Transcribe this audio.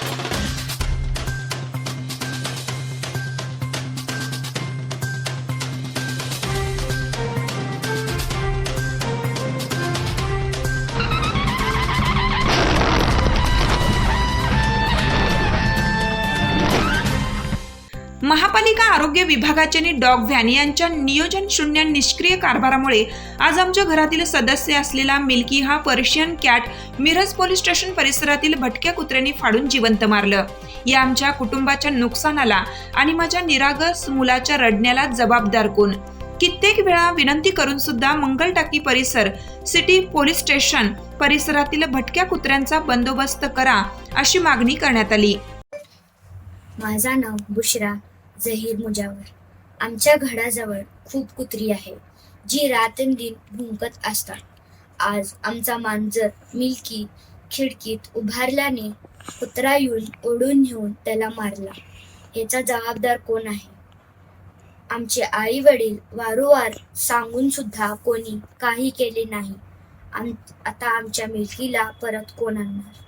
Thank you. महापालिका आरोग्य विभागाचे आणि डॉग व्हॅन यांच्या नियोजन शून्य निष्क्रिय कारभारामुळे आज आमच्या घरातील सदस्य असलेला मिल्की हा Persian cat Miraj police station परिसरातील भटक्या कुत्र्यांनी फाडून जिवंत मारलं. या आमच्या कुटुंबाच्या नुकसानाला आणि माझ्या निरागस मुलाच्या रडण्याला जबाबदार कोण? कित्येक वेळा विनंती करून सुद्धा मंगलटाकी परिसर सिटी पोलीस स्टेशन परिसरातील भटक्या कुत्र्यांचा बंदोबस्त करा अशी मागणी करण्यात आली. माझा नाव बुशरा झहीर मुजावर. आमच्या घराजवळ खूप कुत्री आहे जी रात्रंदिन भुंकत असतात. आज आमचा मांजर मिल्की खिडकीत उभारल्याने कुत्रा येऊन ओढून नेऊन त्याला मारला. याचा जबाबदार कोण आहे? आमचे आई वडील वारंवार सांगून सुद्धा कोणी काही केले नाही. आम आता आमच्या मिल्कीला परत कोण आणणार?